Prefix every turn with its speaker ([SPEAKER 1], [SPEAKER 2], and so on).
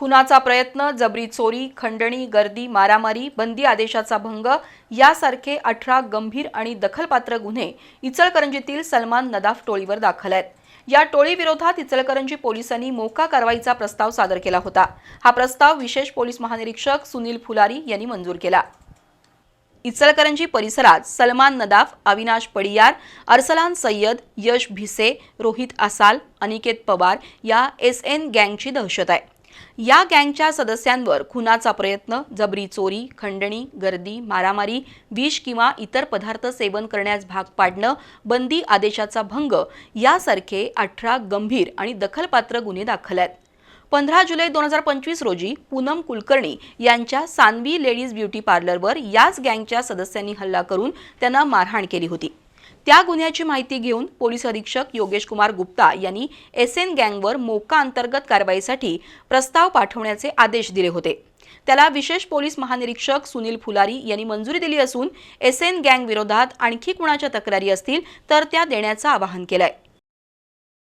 [SPEAKER 1] खुनाचा प्रयत्न जबरी चोरी खंडणी गर्दी मारामारी बंदी आदेशाचा भंग यासारखे अठरा गंभीर आणि दखलपात्र गुन्हे इचलकरंजीतील सलमान नदाफ टोळीवर दाखल आहेत. या टोळीविरोधात इचलकरंजी पोलिसांनी मोका कारवाईचा प्रस्ताव सादर केला होता. हा प्रस्ताव विशेष पोलीस महानिरीक्षक सुनील फुलारी यांनी मंजूर केला. इचलकरंजी परिसरात सलमान नदाफ अविनाश पडियार अरसलान सय्यद यश भिसे रोहित आसाल अनिकेत पवार या एस एन गँगची दहशत आहे. या गँगच्या सदस्यांवर खुनाचा प्रयत्न जबरी चोरी खंडणी गर्दी मारामारी विष किंवा इतर पदार्थ सेवन करण्यास भाग पाडणं बंदी आदेशाचा भंग यासारखे अठरा गंभीर आणि दखलपात्र गुन्हे दाखल आहेत. पंधरा जुलै दोन हजार पंचवीस रोजी पूनम कुलकर्णी यांच्या सानवी लेडीज ब्युटी पार्लरवर याच गँगच्या सदस्यांनी हल्ला करून त्यांना मारहाण केली होती. त्या गुन्ह्याची माहिती घेऊन पोलीस अधीक्षक योगेश कुमार गुप्ता यांनी एस एन गँगवर मोका अंतर्गत कारवाईसाठी प्रस्ताव पाठवण्याचे आदेश दिले होते. त्याला विशेष पोलीस महानिरीक्षक सुनील फुलारी यांनी मंजुरी दिली असून एस एन गँग विरोधात आणखी कुणाच्या तक्रारी असतील तर त्या देण्याचं आवाहन केलं आहे